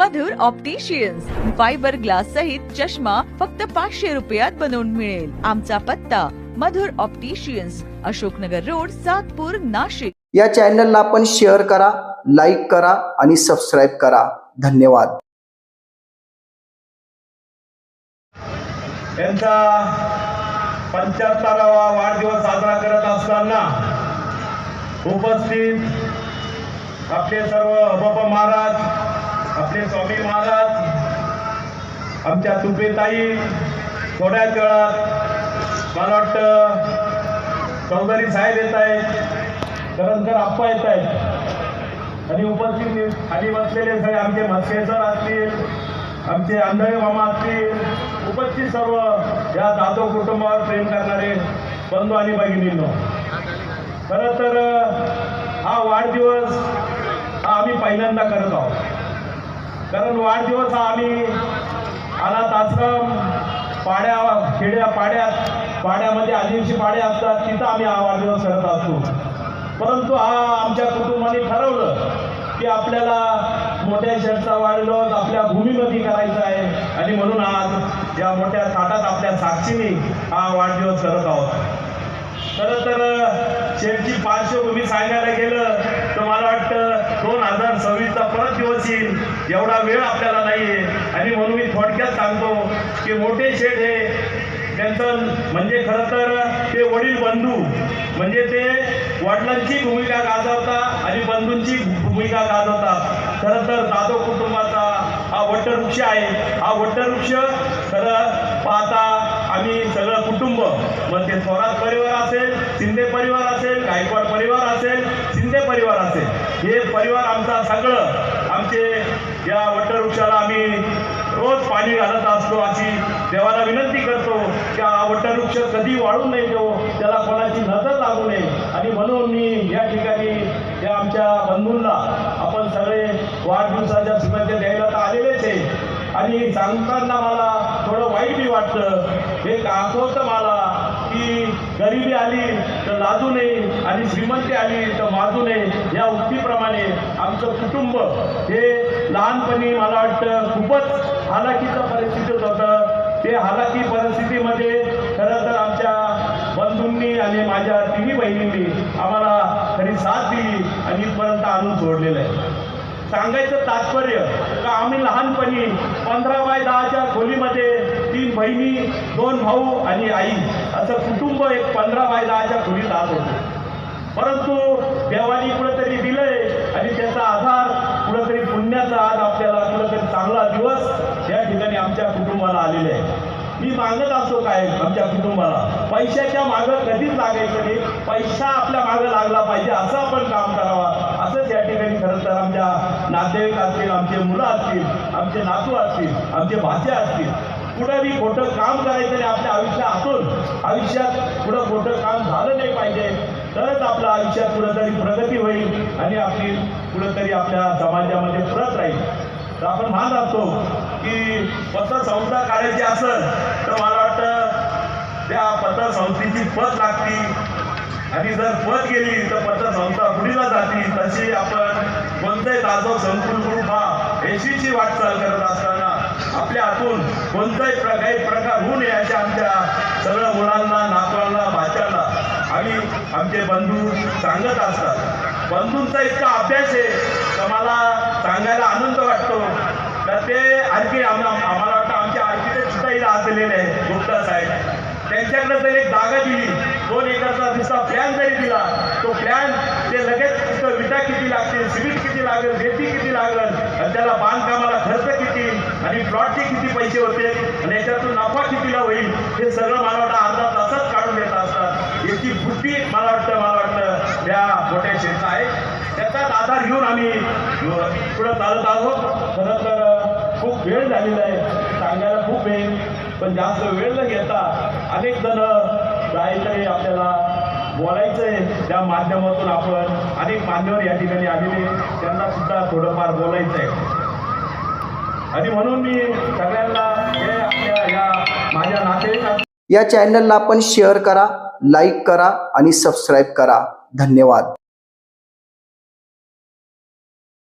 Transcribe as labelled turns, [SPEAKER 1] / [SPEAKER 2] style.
[SPEAKER 1] मधुर opticians fibre glass सहित चष्मा फक्त पाचशे रुपयात बनवून मिळेल. आमचा पत्ता मधुर ऑप्टिशियन्स अशोकनगर रोड सातपूर नाशिक.
[SPEAKER 2] या चॅनलला आपण शेअर करा लाईक करा आणि सबस्क्राईब करा. धन्यवाद.
[SPEAKER 3] यांचा पंच्याहत्तरावा वाढदिवस साजरा करत असताना उपस्थित आपले सर्व बाबा महाराज आपले स्वामी महाराज आमच्या तुपेताई थोड्याच वेळात मला वाटतं चौधरी साहेब येत आहेत करंजकर आप्पा येत आहेत. आणि उपस्थित खाली बसलेले सगळे आमचे म्हस्के सर असतील आमचे आंधळे मामा असतील उपस्थित सर्व या जाधव कुटुंबावर प्रेम करणारे बंधू आणि भगिनींनो. खरं तर हा वाढदिवस हा आम्ही पहिल्यांदा करत आहोत. कारण वाढदिवस हा आम्ही अनाथ आश्रम पाड्या खेड्या पाड्यात पाड्यामध्ये आदिवासी पाड्या असतात तिथं आम्ही हा वाढदिवस करत असतो. परंतु हा आमच्या कुटुंबाने ठरवलं की आपल्याला मोठ्या शहरचा वाढदिवस आपल्या भूमीमध्ये करायचा आहे. आणि म्हणून आज या मोठ्या ताटात आपल्या साक्षीने हा वाढदिवस करत आहोत. खरं तर शेठची पार्श्वभूमी सांगायला गेलं तर मला वाटतं दोन हजार सव्वीसचा परत दिवस येईल एवढा वेळ आपल्याला नाही आहे आणि म्हणून मी थोडक्यात सांगतो की मोठे शेठ हे त्यांचं म्हणजे खरं तर ते वडील बंधू म्हणजे ते वडिलांची भूमिका गाजवतात आणि बंधूंची भूमिका गाजवतात खरं तर जाधव कुटुंबाचा हा वटवृक्ष आहे. हा वटवृक्ष खरं पाहता आम्ही सगळं कुटुंब मग ते थोरात परिवार असेल शिंदे परिवार असेल गायकवाड परिवार असेल शिंदे परिवार असेल. हे परिवार आमचा सगळं आमचे या वटवृक्षाला आम्ही पाणी घालत असतो. अशी देवाला विनंती करतो की हा वटवृक्ष कधी वाळू नये तो? त्याला कोणाची नजर लागू नये. आणि म्हणून मी या ठिकाणी या आमच्या बंधूंना आपण सगळे वाढदिवसाच्या शुभेच्छा द्यायला तर आलेलेच आहे. आणि सांगताना मला थोडं वाईटही वाटतं. हे आठवतं मला की गरिबी आली तर लाजू नये आणि श्रीमंती आली तर माजू नये. या उक्तीप्रमाणे आमचं कुटुंब हे लहानपणी मला वाटतं खूपच हालाकीचं परिस्थितीत होतं ते हालाकी परिस्थितीमध्ये खरं तर आमच्या बंधूंनी आणि माझ्या तिन्ही बहिणींनी आम्हाला खरी साथ दिली आणि इथपर्यंत आणून सोडलेलं आहे. सांगायचं तात्पर्य का आम्ही लहानपणी पंधरा बाय दहाच्या खोलीमध्ये तीन बहिणी दोन भाऊ आणि आई असं कुटुंब एक पंधरा बाय दहाच्या खोलीत राहत होतं. परंतु देवानी कुठेतरी दिलंय आणि त्या आधार कुठेतरी पुण्याचा आज आपल्याला कुठेतरी चांगला दिवस या ठिकाणी आमच्या कुटुंबाला आलेले आहे मी मागत असतो काय? आमच्या कुटुंबाला. पैशाच्या मागं कधीच लागायचं नाही. पैसा आपल्या मागं लागला पाहिजे असं आपण काम करावं. असंच या ठिकाणी खरं तर आमच्या नातेवाईक असतील आमचे मुलं असतील आमचे नातू असतील आमचे भाचे असतील. कुठं बी खोटं काम करायचं नाही आपल्या आयुष्यातून. आयुष्यात पुढं खोटं काम झालं नाही पाहिजे. तरच आपल्या आयुष्यात कुठंतरी प्रगती होईल आणि आपली कुठंतरी आपल्या समाजामध्ये परत राहील. तर आपण म्हणत असतो की पतसंस्था काढायची असेल तर मला वाटतं त्या पतसंस्थेची पद लागती. आणि जर पद गेली तर पतसंस्था पुढीला जाती. तशी आपण कोणताही ताजव संकुल ग्रुप हा यशस्वी वाटचाल करत असताना आपल्या हातून कोणताही प्रकार काही प्रकार होऊ नये अशा आमच्या सगळ्या मुलांना नातवांना भाच्याला आणि आमचे बंधू सांगत असतात. बंधूंचा इतका अभ्यास आहे तर मला सांगायला आनंद वाटतो. तर ते आणखी आम्हाला वाटतं आमच्या आर्किटेक्ट सुद्धा इथं असलेले आहेत गुप्ता साहेब. त्यांच्याकडे जर एक जागा दिली दोन एकरचा दुसरा प्लॅन जरी दिला तो प्लॅन ते लगेच तिथं विटा किती लागतील सिमेंट किती लागेल रेती किती लागेल आणि त्याला बांधकामाला खर्च किती आणि प्लॉटचे किती पैसे होते आणि याच्यातून नफा कितीला होईल हे सगळं मला वाटतं अर्धा तासात काढून देत असतात. याची बुद्धी मला वाटतं मला वाटतं त्या मोठ्या शेतला आहे. त्याचा आधार घेऊन आम्ही पुढं चालत आहोत. खरं तर खूप वेळ झालेला आहे. सांगायला खूप वेळ. पण जास्त वेळ न घेता अनेक जण जायचंय आपल्याला बोलायचं आहे त्या माध्यमातून आपण अनेक मान्यवर या ठिकाणी आलेले त्यांना सुद्धा थोडंफार बोलायचं आहे आणि म्हणून मी सगळ्यांना हे आपल्या या माझ्या नातेवाईक
[SPEAKER 2] या चॅनलला आपण शेअर करा लाईक करा आणि सबस्क्राईब करा. धन्यवाद.